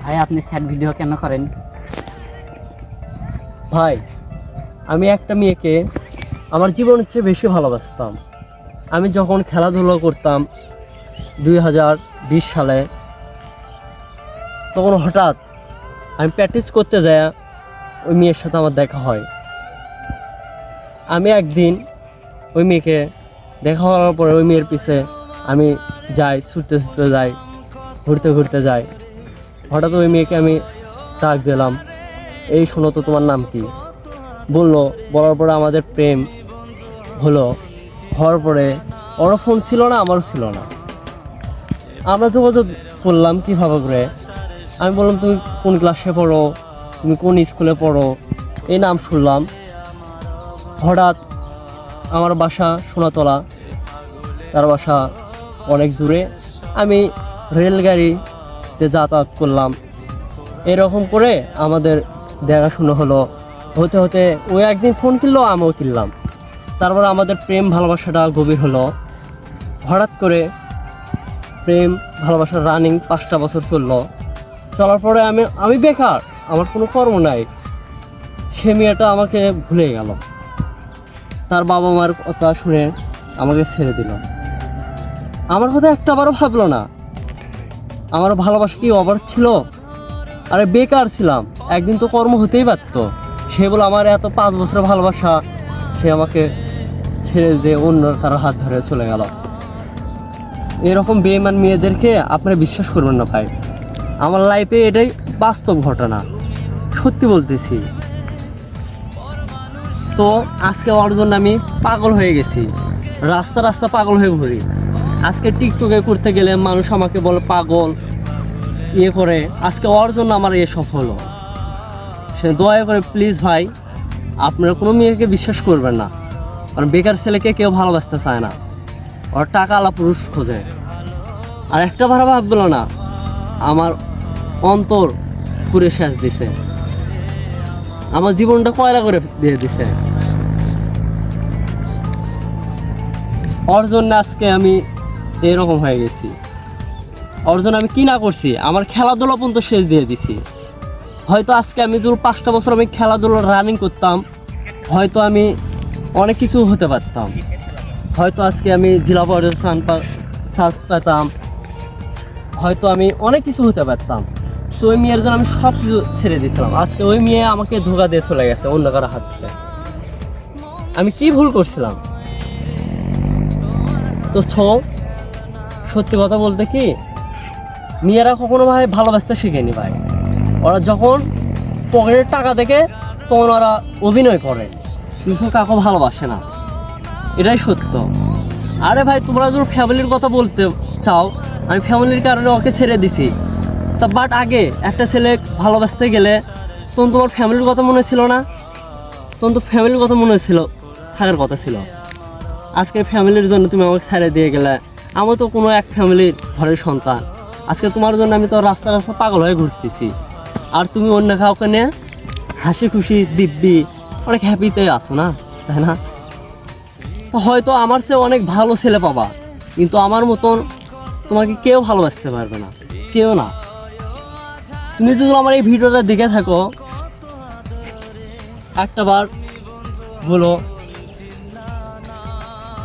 ভাই, আপনি sad video কেন করেন? ভাই, আমি একটা মেয়েকে আমার জীবনের চেয়ে বেশি ভালোবাসতাম। আমি যখন খেলাধুলো করতাম দুই হাজার বিশ সালে, তখন হঠাৎ আমি প্র্যাকটিস করতে যাই ওই মেয়ের সাথে আমার দেখা হয়। আমি একদিন ওই মেয়েকে দেখা হওয়ার পরে ওই মেয়ের পিছে আমি যাই, ছুটতে ছুটতে যাই, ঘুরতে ঘুরতে যাই। হঠাৎ ওই মেয়েকে আমি ডাক দিলাম, এই শোনো তো, তোমার নাম কি? বলল, বলার পরে আমাদের প্রেম হলো, হওয়ার পরে ওর ফোন ছিল না, আমারও ছিল না। আমরা যোগাযোগ করলাম কীভাবে করে? আমি বললাম, তুমি কোন ক্লাসে পড়ো? তুমি কোন স্কুলে পড়ো? এই নাম শুনলাম। হঠাৎ আমার বাসা সোনাতলা, তার বাসা অনেক দূরে। আমি রেলগাড়িতে যাতায়াত করলাম। এরকম করে আমাদের দেখাশুনো হলো। হতে হতে ও একদিন ফোন কিনলো, আমিও কিনলাম। তারপর আমাদের প্রেম ভালোবাসাটা গভীর হলো। হঠাৎ করে প্রেম ভালোবাসার রানিং পাঁচটা বছর চলল। চলার পরে আমি আমি বেকার, আমার কোনো কর্ম নাই। সে মেয়েটা আমাকে ভুলে গেল। তার বাবা মার কথা শুনে আমাকে ছেড়ে দিল। আমার কথা একটাবারও ভাবলো না। আমার ভালোবাসা কি অবার ছিল? আরে বেকার ছিলাম। একদিন তো কর্ম হতেই পারত। সে বলে, আমার এত পাঁচ বছরের ভালোবাসা। সে আমাকে ছেড়ে দিয়ে অন্য কারোর হাত ধরে চলে গেল। এরকম বেমান মেয়েদেরকে আপনারা বিশ্বাস করবেন না ভাই। আমার লাইফে এটাই বাস্তব ঘটনা। সত্যি বলতেছি। তো আজকে ওর জন্য আমি পাগল হয়ে গেছি। রাস্তা রাস্তা পাগল হয়ে ঘুরি আজকে টিকটকে করতে গেলে মানুষ আমাকে বলে পাগল ইয়ে করে। আজকে ওর জন্য আমার এসব হলো সে দয়া করে প্লিজ ভাই, আপনারা কোনো মেয়েকে বিশ্বাস করবেন না। কারণ বেকার ছেলেকে কেউ ভালোবাসতে চায় না। ওর টাকা আলা পুরুষ খোঁজে। আর একটা ভাড়া ভাবলো না, আমার অন্তর পুরে শেষ দিছে। আমার জীবনটা কয়লা করে দিয়ে দিছে। ওর জন্য আজকে আমি এরকম হয়ে গেছি। ওর জন্য আমি কি না করছি? আমার খেলাধুলা পর্যন্ত শেষ দিয়ে দিছি। হয়তো আজকে আমি যদি পাঁচটা বছর আমি খেলাধুলা রানিং করতাম। হয়তো আমি অনেক কিছু হতে পারতাম। হয়তো আজকে আমি জেলা পর্যায়ে চান চান্স পেতাম। হয়তো আমি অনেক কিছু হতে পারতাম। তো ওই মেয়ের জন্য আমি সব কিছু ছেড়ে দিয়েছিলাম। আজকে ওই মেয়ে আমাকে ধোকা দিয়ে চলে গেছে অন্য কারও হাত থেকে। আমি কি ভুল করছিলাম? তো ছো সত্যি কথা বলতে কি, মেয়েরা কখনো ভাই ভালোবাসতে শিখেনি ভাই। ওরা যখন পকেটের টাকা দেখে, তখন ওরা অভিনয় করে। কিছু কাউকে ভালোবাসে না। এটাই সত্য। আরে ভাই, তোমরা যদি ফ্যামিলির কথা বলতে চাও, আমি ফ্যামিলির কারণে ওকে ছেড়ে দিছি। তা বাট আগে একটা ছেলে ভালোবাসতে গেলে, তখন তোমার ফ্যামিলির কথা মনে ছিল না? তখন তো ফ্যামিলির কথা মনে ছিল, থাকার কথা ছিল। আজকে ফ্যামিলির জন্য তুমি আমাকে ছেড়ে দিয়ে গেলে আমি তো কোনো এক ফ্যামিলির ঘরের সন্তান। আজকে তোমার জন্য আমি তো রাস্তা রাস্তা পাগল হয়ে ঘুরতেছি। আর তুমি অন্য কাউকে নিয়ে হাসি খুশি, দিব্যি, অনেক হ্যাপিতে আছো না? তাই না? হয়তো আমার চেয়ে অনেক ভালো ছেলে পাবা, কিন্তু আমার মতন তোমাকে কেউ ভালোবাসতে পারবে না। কেউ না। তুমি যদি আমার এই ভিডিওটা দেখে থাকো, একটা বার বলো,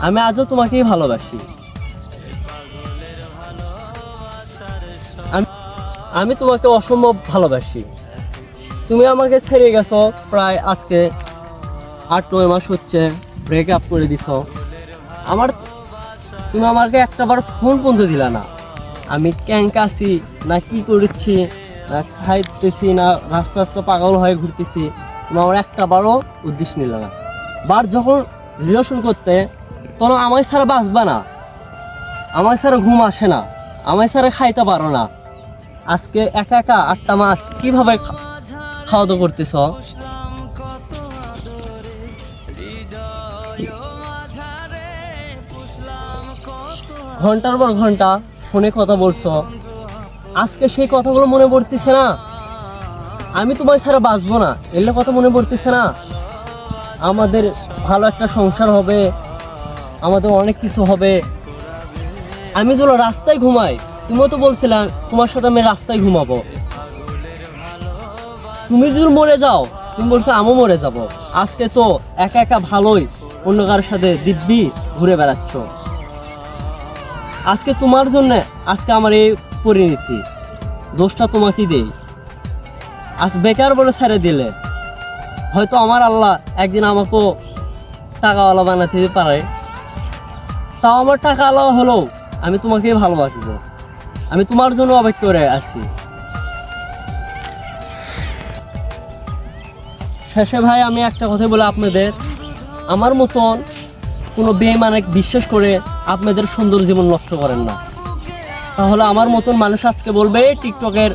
আমি আজও তোমাকেই ভালোবাসি। আমি- তোমাকে অসম্ভব ভালোবাসি। তুমি আমাকে ছেড়ে গেছো প্রায় আজকে আট, নয় মাস হচ্ছে ব্রেক আপ করে দিছো। আমার, তুমি আমাকে একটা বার ফোন পর্যন্ত দিলা না। আমি ক্যাঙ্কাছি না কি করছি, না খাইতেছি, না রাস্তা রাস্তা পাগল হয়ে ঘুরতেছি, তুমি আমার একটা বারও উদ্দেশ্য নিল না। বার যখন রিলেশন করতে, তখন আমায় ছাড়া বাঁচবা না। আমায় ছাড়া ঘুম আসে না। আমায় ছাড়া খাইতে পারো না। আজকে একা একা আটটা মাস কীভাবে খাওয়া দাওয়া করতেছ? ঘণ্টার পর ঘণ্টা ফোনে কথা বলছো। আজকে সেই কথাগুলো মনে পড়তেছে না। আমি তোমায় ছাড়া বাঁচবো না। এলে কথা মনে পড়তেছে না। আমাদের ভালো একটা সংসার হবে। আমাদের অনেক কিছু হবে। আমি যেন রাস্তায় ঘুমাই। তুমিও তো বলছিলাম তোমার সাথে আমি রাস্তায় ঘুমাবো। তুমি যদি মরে যাও, তুমি বলছো আমিও মরে যাব। আজকে তো একা একা ভালোই অন্য কারোর সাথে দিব্যি ঘুরে বেড়াচ্ছ। আজকে তোমার জন্য, আজকে আমার এই পরিণতি। দোষটা তোমাকে দেই। আজ বেকার বলে ছেড়ে দিলে, হয়তো আমার আল্লাহ একদিন আমাকেও টাকাওয়ালা বানাতে পারে। তাও আমার টাকাওয়ালা হলেও আমি তোমাকেই ভালোবাসবো। আমি তোমার জন্য অপেক্ষা করে আছি। শেষে ভাই, আমি একটা কথা বলে আপনাদের। আমার মতন কোনো বেমানে বিশ্বাস করে আপনাদের সুন্দর জীবন নষ্ট করেন না। তাহলে আমার মতন মানুষ আজকে বলবে, টিকটকের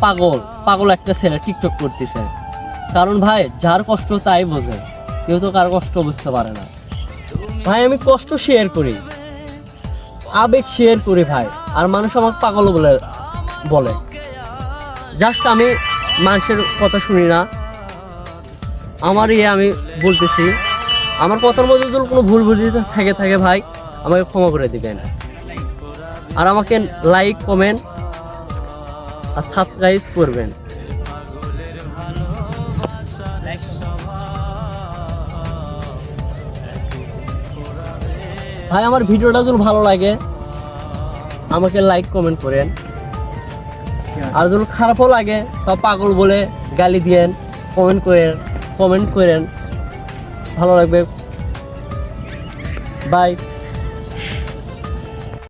পাগল পাগল একটা ছেলে টিকটক করতেছে। কারণ ভাই, যার কষ্ট তাই বোঝে। কেউ তো কার কষ্ট বুঝতে পারে না। ভাই, আমি কষ্ট শেয়ার করি। আবেগ শেয়ার করি ভাই। আর মানুষ আমাকে পাগল বলে বলে। জাস্ট আমি মানুষের কথা শুনি না। আমার ইয়ে আমি বলতেছি, আমার কথার মধ্যে যদি কোনো ভুল বুঝি থাকে থাকে ভাই, আমাকে ক্ষমা করে দিবেন। আর আমাকে লাইক কমেন্ট আর সাবস্ক্রাইব করবেন। ভাই, আমার ভিডিওটা যদি ভালো লাগে আমাকে লাইক কমেন্ট করেন। আর যদি খারাপও লাগে তা পাগল বলে গালি দিয়েন কমেন্ট করেন কমেন্ট করেন। ভালো লাগবে। বাই